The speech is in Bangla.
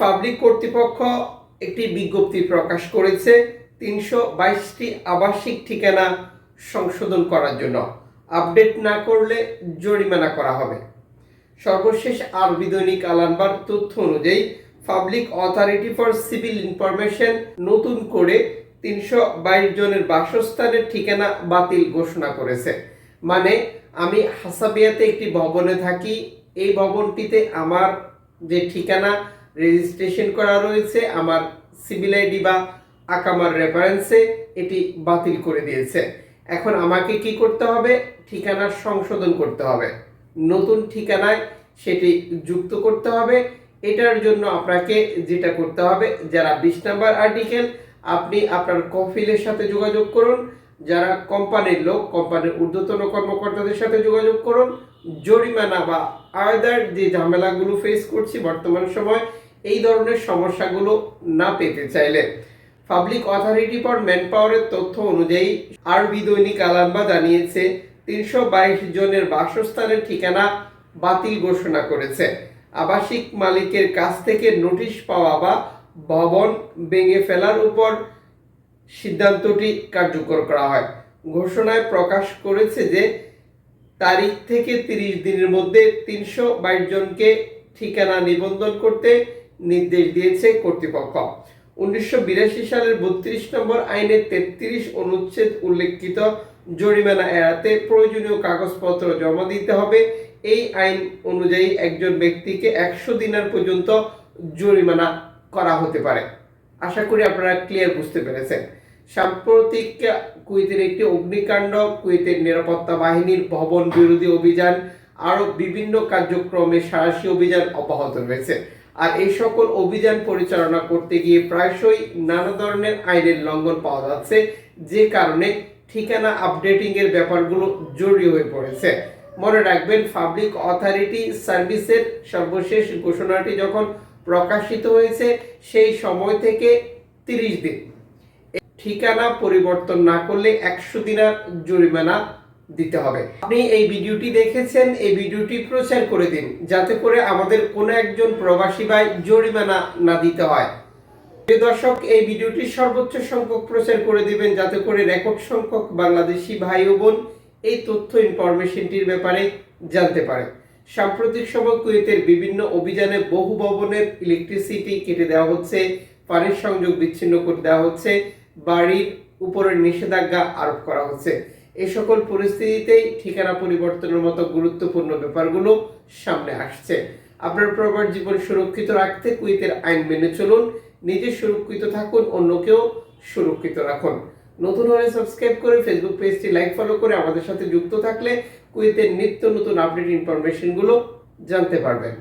পাবলিক কর্তৃপক্ষ একটি বিজ্ঞপ্তি প্রকাশ করেছে, তিনশো বাইশটি আবাসিক ঠিকানা সংশোধন করার জন্য। আপডেট না করলে জরিমানা করা হবে। সর্বশেষ আরবি দৈনিক আলানবার তথ্য অনুযায়ী, public authority for civil information নতুন করে তিনশো বাইশ জনের বাসস্থানের ঠিকানা বাতিল ঘোষণা করেছে। মানে আমি হাসাবিয়াতে একটি ভবনে থাকি, এই ভবনটিতে আমার যে ঠিকানা রেজিস্ট্রেশন করা রয়েছে, আমার সিভিল আইডি বা আকামার রেফারেন্সে এটি বাতিল করে দিয়েছে। এখন আমাকে কি করতে হবে? ঠিকানা সংশোধন করতে হবে। নতুন ঠিকানায় সেটি যুক্ত করতে হবে। এটার জন্য আপনাকে যেটা করতে হবে, যারা বিশ নাম্বার আর্টিকেল আপনি আপনার কফিলের সাথে যোগাযোগ করুন। যারা কোম্পানির লোক কোম্পানির ঊর্ধ্বতন কর্মকর্তাদের সাথে যোগাযোগ করুন। জরিমানা বা আয়দার যে ঝামেলাগুলো ফেস করছি বর্তমান সময় এই ধরনের সমস্যাগুলো না পেতে চাইলে পাবলিক অথরিটি ফর ম্যান পাওয়ারের তথ্য অনুযায়ী আরবি দৈনিক আলাম্বা জানিয়েছে, তিনশো বাইশ জনের বাসস্থানের ঠিকানা বাতিল ঘোষণা করেছে। আবাসিক মালিকের কাছ থেকে নোটিশ পাওয়া বা ভবন ভেঙে ফেলার উপর সিদ্ধান্তটি কার্যকর করা হয়। ঘোষণায় প্রকাশ করেছে যে, তারিখ থেকে তিরিশ দিনের মধ্যে তিনশো বাইশ জনকে ঠিকানা নিবন্ধন করতে নির্দেশ দিয়েছে কর্তৃপক্ষ। উনিশশো বিরাশি সালের বত্রিশ নম্বর আইনের তেত্রিশ অনুচ্ছেদ উল্লেখিত জরিমানা এড়াতে প্রয়োজনীয় কাগজপত্র জমা দিতে হবে। এই আইন অনুযায়ী একজন ব্যক্তিকে একশো দিনের পর্যন্ত জরিমানা করা হতে পারে। আশা করি আপনারা ক্লিয়ার বুঝতে পেরেছেন। সাম্প্রতিক কুয়েতের একটি অগ্নিকাণ্ড, কুয়েতের নিরাপত্তা বাহিনীর ভবন বিরোধী অভিযান, আরও বিভিন্ন কার্যক্রমে সাহসী অভিযান অব্যাহত রয়েছে। আর এই সকল অভিযান পরিচালনা করতে গিয়ে প্রায়শই নানা ধরনের আইনের লঙ্ঘন পাওয়া যাচ্ছে, যে কারণে ঠিকানা আপডেটিং এর ব্যাপারগুলো জরুরি হয়ে পড়েছে। মনে রাখবেন পাবলিক অথরিটি সার্ভিসের সর্বশেষ ঘোষণাটি যখন প্রকাশিত হয়েছে, সেই সময় থেকে তিরিশ দিন। ঠিকানা পরিবর্তন না করলে একশো দিনার জরিমানা দিতে হবে। আপনি এই ভিডিওটি দেখেছেন, এই ভিডিওটি প্রচার করে দিন, যাতে করে আমাদের কোনো একজন প্রবাসী ভাই জরিমানা না দিতে হয়। প্রিয় দর্শক, এই ভিডিওটি সর্বোচ্চ সংখ্যক প্রচার করে দিবেন, যাতে করে রেকর্ড সংখ্যক বাংলাদেশি ভাই ও বোন এই তথ্য ইনফরমেশনটির ব্যাপারে জানতে পারে। সাম্প্রতিক সময় কুয়েতের বিভিন্ন অভিযানে বহু ভবনের ইলেকট্রিসিটি কেটে দেওয়া হচ্ছে, পানির সংযোগ বিচ্ছিন্ন করে দেওয়া হচ্ছে, বাড়ির উপরে নিষেধাজ্ঞা আরোপ করা হচ্ছে। এই সকল পরিস্থিতিতেই ঠিকানা পরিবর্তনের মতো গুরুত্বপূর্ণ ব্যাপারগুলো সামনে আসছে। আপনার প্রবার জীবন সুরক্ষিত রাখতে কুইতের আইন মেনে চলুন, নিজে সুরক্ষিত থাকুন, অন্যকেও সুরক্ষিত রাখুন। নতুন হলে সাবস্ক্রাইব করে ফেসবুক পেজটি লাইক ফলো করে আমাদের সাথে যুক্ত থাকলে কুয়েতের নিত্য নতুন আপডেট ইনফরমেশনগুলো জানতে পারবেন।